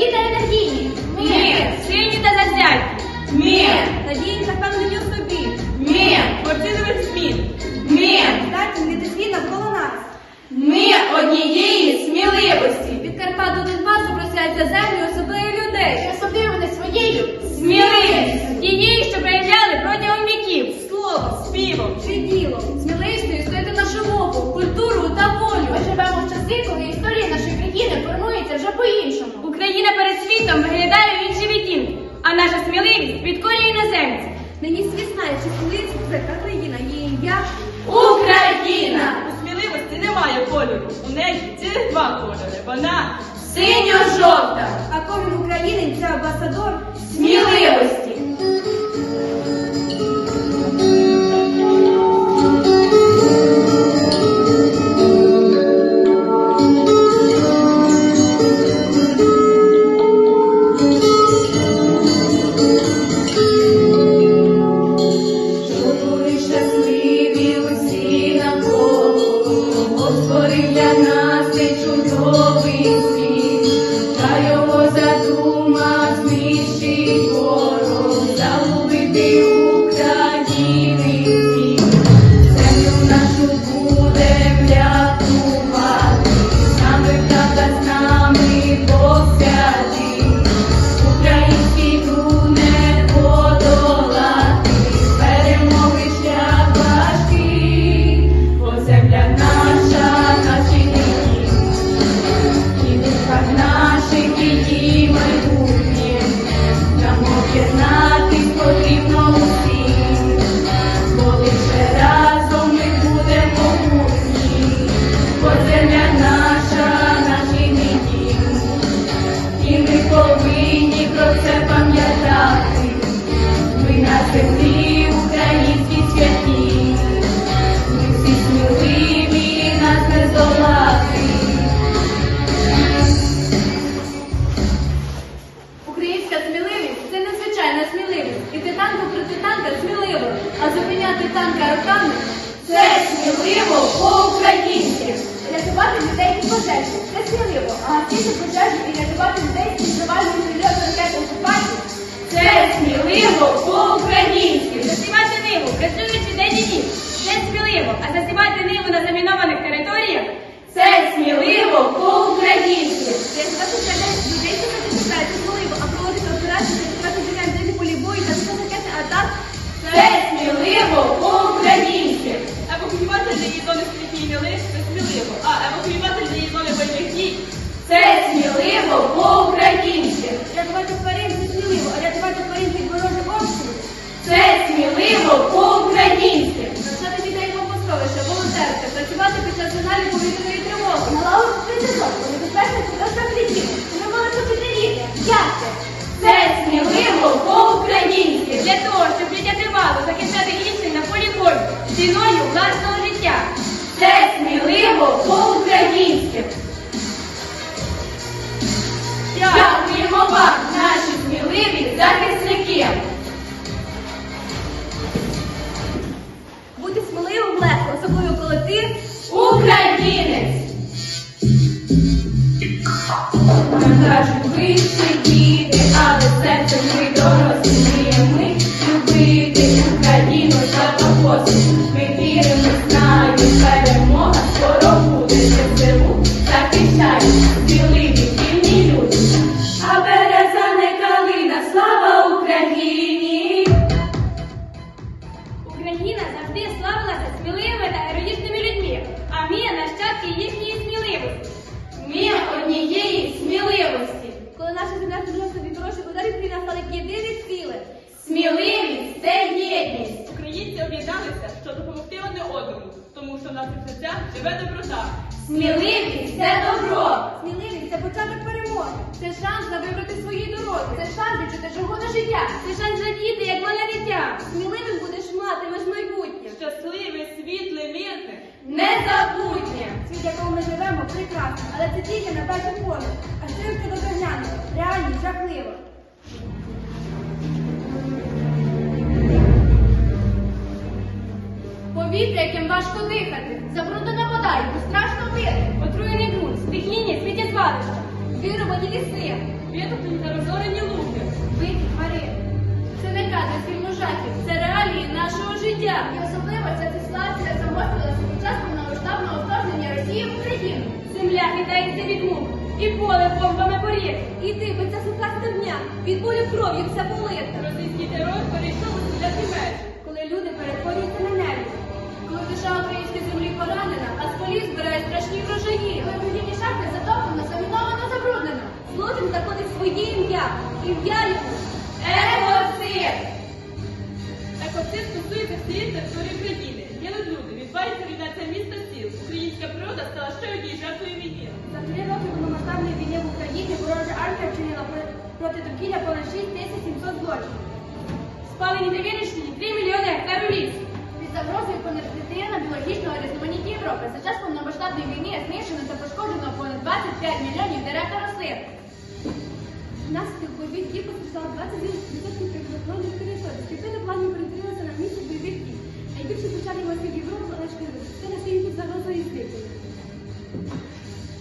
Молоді та енергійні. Ні. Сильні та завзяті. Ні. Надійні та впевнені собі. Ні. Горділивих змін. Ні. Здатні не дитві навколо нас. Ми однієї сміливості. Від Карпат до Донбасу просяться землі особливих людей. Особливо не своєю. Сміливість. Тієї, що прийняли протягом віків. Слово, співом чи ділом. Знаючи столицю, це Катерина, її ім'я Україна! У сміливості немає кольору. У неї цілих два кольори. Вона синьо-жовта. А кожен українець це амбасадор сміливості. Кирило ціною власного життя. Це сміливо по-українськи. Дякуємо вам, наші сміливі захисники. Бути сміливим легко, особливо коли ти українець. Нам кажуть, ви діти, але серце ми дорослі. На першу опори, а стримки доганяно, реально жахливо. Повітря, яким важко дихати, забруднена вода, яку страшно пити, отруєний ґрунт, стихійні світєзвалища, вирубані ліси, витоплені та розорені луки, Виті тварини. Це не кадри фільмужаків, це реалії нашого життя. І особливо ця ситуація загострилася під час повномасштабного вторгнення Росії в Україну. Земля хитається від мук, і поле бомбами поріг. І дивиться сука дня, від болю кров'ю вся полита. Російський терор перейшов у стріляти. Коли люди перетворюються на небі. Коли душа української землі поранена, а з полів збирає страшні врожаї. Коли вугільні шахти затоплено, заміновано, забруднено. Злочин заходить своє ім'я. Ім'я йому Екоцид! Екоцид стосується всієї території країни. Гинуть люди, відбувається війна це місто сіл. Українська природа стала ще однією жертвою війни. За три роки повномасштабної війни в Україні ворожа армія вчинила проти довкілля понад 6700 злочинів. Спалені та 3 мільйони гектарів лісу. Під загрозою поневтина біологічного різноманіття Європи за час повномасштабної війни знищено та пошкоджено понад 25 мільйонів дерев та рослин. Внаслідок бойових дій постраждало 29% природних територій. Скріпити плані перетворилися на місце бойових дій. Найбільше звичайні морських Європи залишили це на світі під загрозою зникнення.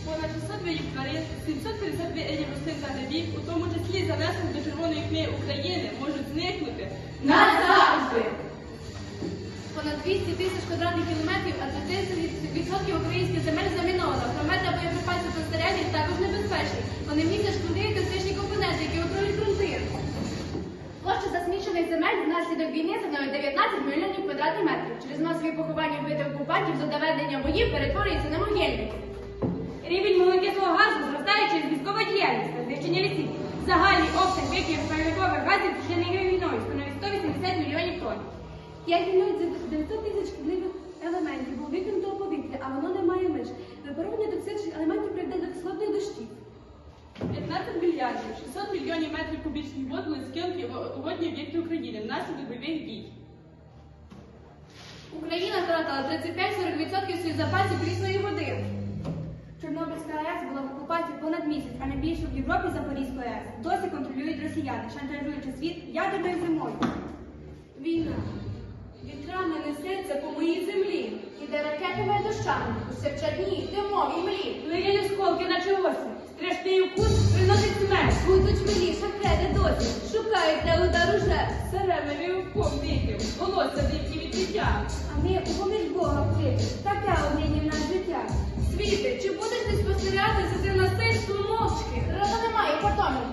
Понад 600 видів тварин, 750 видів рослин та грибів, у тому числі занесені до Червоної книги України, можуть зникнути. Назавжди! Понад 200 тисяч квадратних кілометрів, а 30% українських земель заміновано. Промет та боєприпасів та снарядів також небезпечні. Вони містять шкоди і токсичні компоненти, які отруюють ґрунти. Площа засмічених земель внаслідок війни становить 19 мільйонів квадратних метрів. Через масові поховання вбитих окупантів за доведення боїв перетворюється на могильник. Загальний обсяг викидів парникових газів вчинених війною становить 180 мільйонів тонн. 5 мільйонів 900 тисяч шкідливих елементів було викинуто у повітря, а воно не має меж. Випаровування токсичних елементів приведе до кислотних дощів. 15 мільярдів 600 мільйонів метрів кубічних вод були скинуті в водні об'єкти України внаслідок бойових дій. Україна втратила 35-40% своїх запасів прісної води. Чорнобильська АЕС була в окупації понад місяць, а найбільше в Європі Запорізька АЕС. Досі контролюють росіяни, шантажуючи світ ядерною зимою. Війна. Вітрами несеться по моїй землі. Іде ракетами дощами. У севчадні, димовій млі. Линяні осколки, наче осінь. Страшний укус приносить смерть. Будуть мені шахеди досі. Шукають для удару жертв. Середневі вком диким, волосся дивні відчуття. А ми у поміж Бога вкрити. Таке однині в нас життя. Світи, чи будеш ти спостерігати за цим насильством мовчки? Рада немає потомів.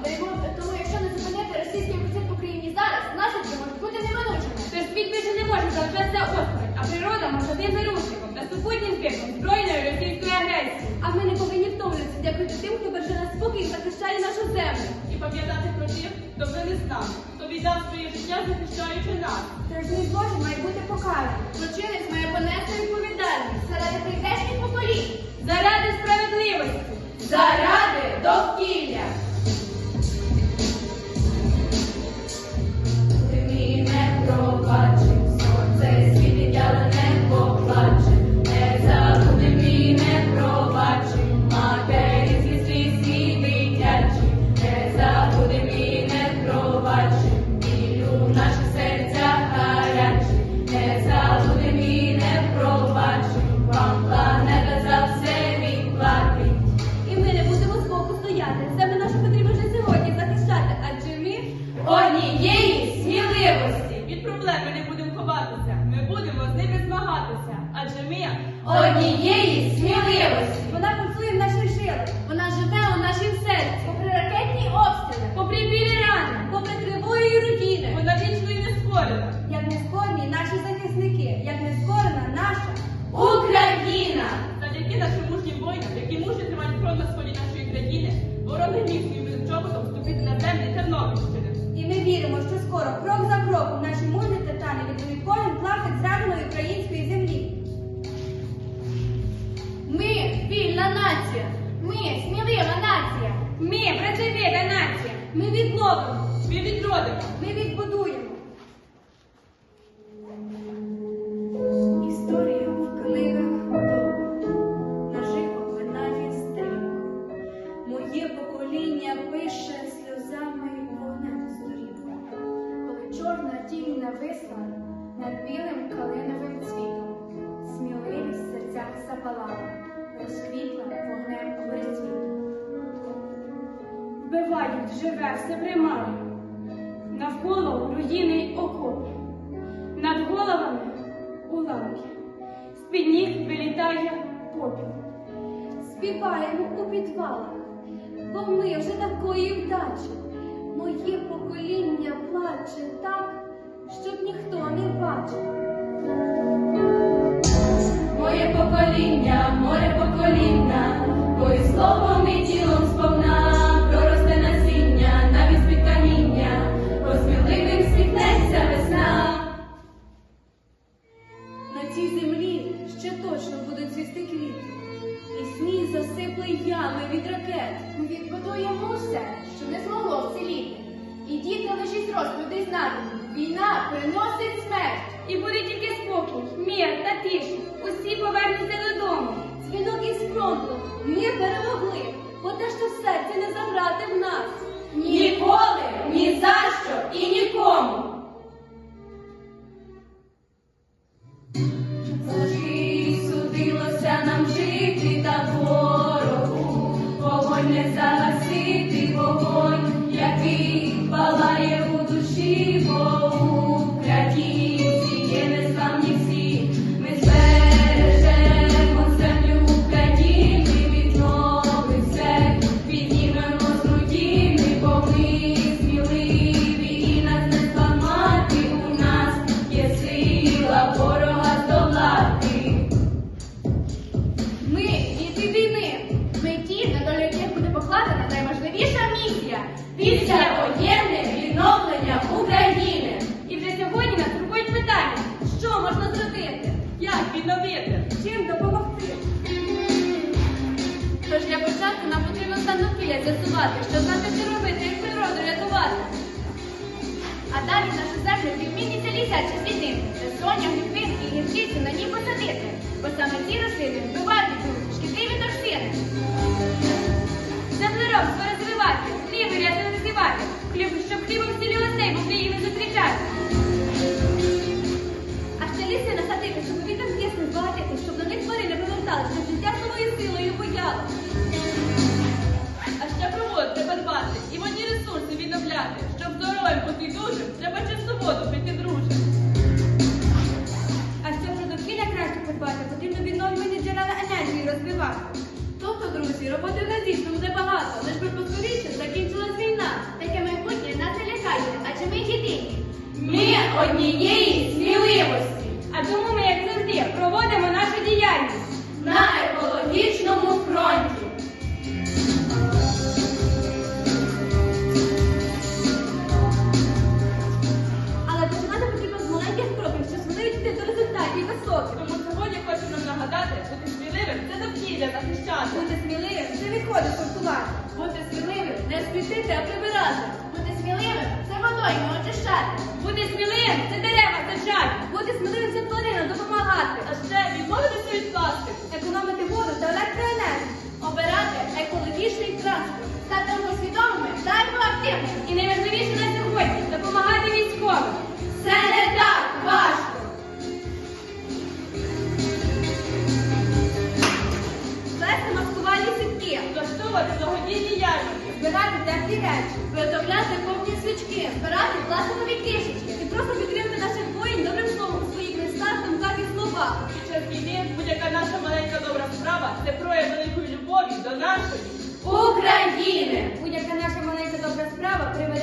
Тому якщо не зупинити російський процес в Україні зараз, наслідки можуть бути неминучими. Тож світ більше не може залишатися осторонь, а природа може бути заручником та супутнім криком збройної російської агресії. А ми не повинні втомлюватися дякувати тим, хто береже нас спокій і захищає нашу землю. І віддав своє життя, захищаючи нас. Тож мій Боже має бути покараний. Злочинець має понести відповідальність заради прийдешніх поколінь. Заради справедливості. Заради довкілля. Ми працьовіта нація. Ми відновимо. Ми відродимо. Ми відбудуємо. Живе. Навколо руїни й окопи. Над головами уламки. З-під ніг вилітає попіл. Співаємо у підвалах, бо ми вже такої вдачі. Моє покоління плаче так, щоб ніхто не бачив. Моє покоління, море покоління, бо і словом і І сніг засипле ями від ракет. Ми відбудуємо все, що не змогло вціліти. І діти з розповідей знатимуть. Війна приносить смерть. І буде тільки спокій, мір та тиша. Усі повернуться додому. Дзвінок із фронту. Ми перемогли, бо те, що в серці не забрати в нас. Ніколи, ні за що і нікому. Далі нашу землю відмінніться лісячі звіднити, де соня, грибин і гірчицю на ній посадити, бо саме ці рослини вбивають шкідливі токсини. Землеробство розвивати, хліб і рясно засівати, хліб, щоб хлібом цілі гостей в Україні зустрічати. А ще ліси насадити, щоб повітрям кисне збагатити, щоб на них тварини поверталися, щоб життя новою силою бояло. А ще про воду треба дбати і водні ресурси. Щоб здоровим бути дужим, треба чисту воду пити дружим. А щоб про довкілля краще подбати, потрібно відновлювати джерела енергії розвивати. Тобто, друзі, роботи на дійсно буде лиш би поскоріше закінчилась війна. Таке майбутнє нас не лякає, адже ми єдині. Ми однієї сміливості А тому ми, як завжди, проводимо нашу діяльність. на екологічному фронті. Довкілля Будьте сміливим це відходи сортувати. Бути сміливим не спішити, а прибирати. Будьте сміливим це водою очищати. Будьте сміливим це дерева саджати. Будьте сміливим це кишечки і просто підтримати наших воїн добрим словом у своїх листах, думках і словах. Під час війни будь-яка наша маленька добра справа це прояв великої любові до нашої. України. Будь-яка наша маленька добра справа приведе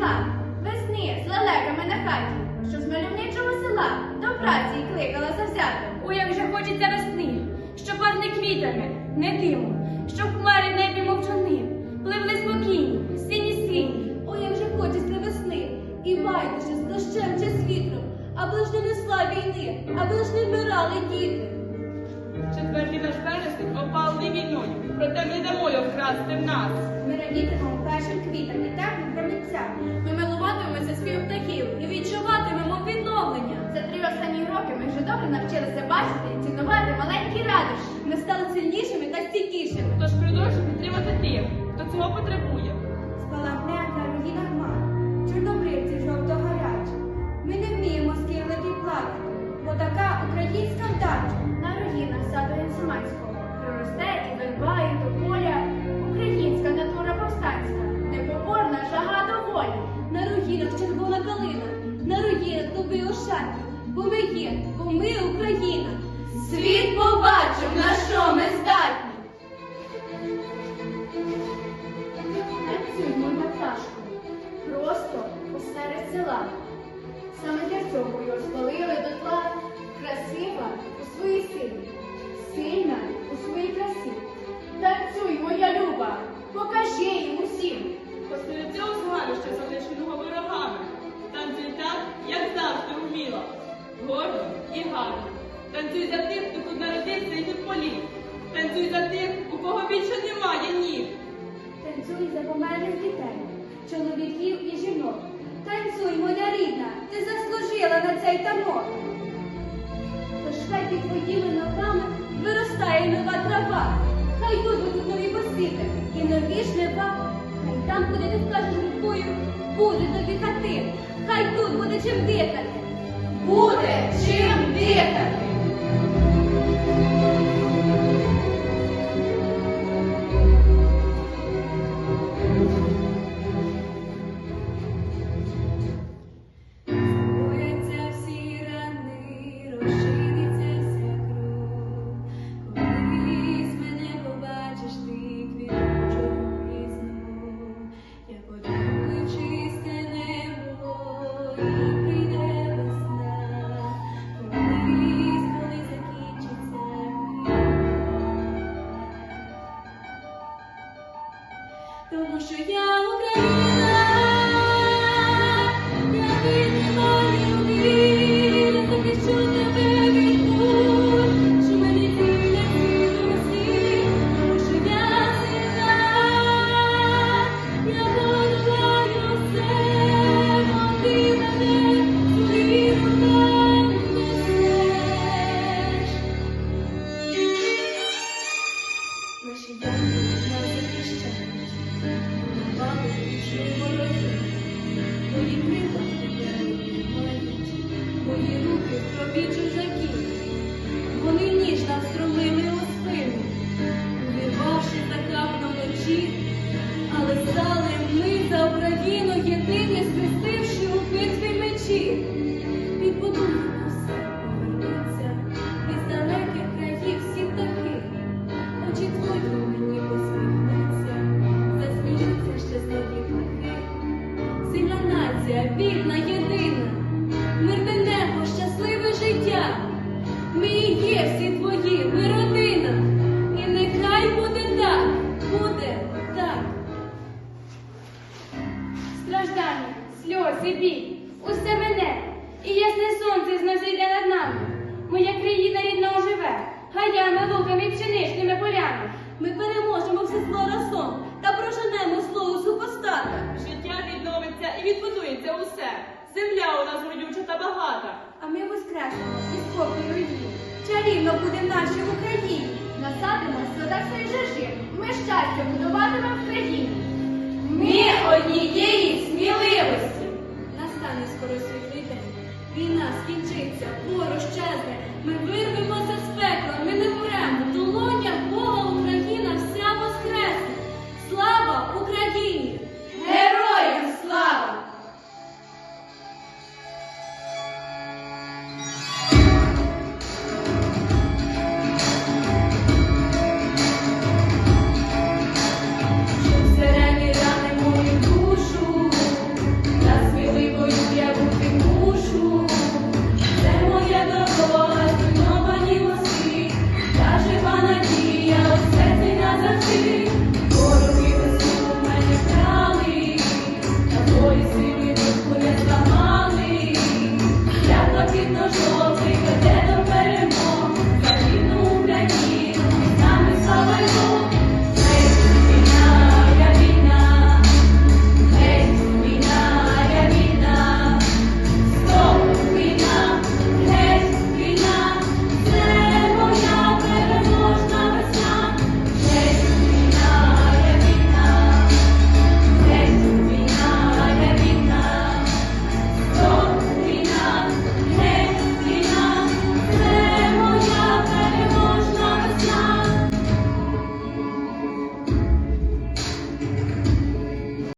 проліском весни з лелеками на хаті, що з мальовничого села до праці й кликала завзято. Ой, як же хочеться весни, що пахне квіт. квітами, не димом, щоб хмарі небі мовчани, пливли спокійні, сині сині. Ой, як же хочеться весни, і байдуже з дощем чи з вітром, аби ж не несла війни, аби ж не вмирали діти. Четвертий наш вересень опалений війною, проте ми не дамо його вкрасти в нас. Ми радітимемо першим квітам і теплим промінцям. Ми милуватимемося спів птахів і відчуватимемо відновлення. За три останні роки ми вже добре навчилися бачити і цінувати маленькі радощі. Ми стали сильнішими та стійкішими. Тож продовжуй підтримати тих, хто цього потребує. Спалахне на руїнах хмар, чорнобривці жовто-гарячі. Ми не вміємо скиглити і плакати, бо така українська вдача. На руїнах саду Генсиманського проросте і верба, бо ми є, бо ми Україна. Світ побачив, на що ми здатні. Танцюй за тих, хто тут народився і тут поліг. Танцюй за тих, у кого більше немає ніг. Танцюй за померлих дітей, чоловіків і жінок. Танцюй, моя рідна, ти заслужила на цей танок. Тож під твоїми ногами Виростає нова трава. Хай тут будуть нові посіти і нові жнива. Хай там, куди ти скажеш рукою, буде тобі хати. Хай тут буде чим дихати. Буде чим дихати. Тому що я Україна, я піднімаю вір, захищу тебе Мої руки в тропі чужаків, вони ніж нам струмили у спину, увірвавши закапно ночі, але стали ми за Україну єдині, схрестивши у битві мечі. Сльози, біль, усе мене, і ясне сонце зноситься над нами. Моя країна рідна оживе, гаями, луками, пшеничними полями. Ми переможемо все зло разом та проженемо у супостата. Життя відновиться і відбудується усе. Земля у нас родюча та багата. А ми воскреснемо і спокою її. Чарівно буде в нашій Україні. Насадимо складах жажи. Ми щастя будуватимемо в країні. Ми однієї сміливості. Настане скоро світлий день. Війна скінчиться, ворог щезне. Ми вирвемося з пекла, ми не мремо, долоні. видно, что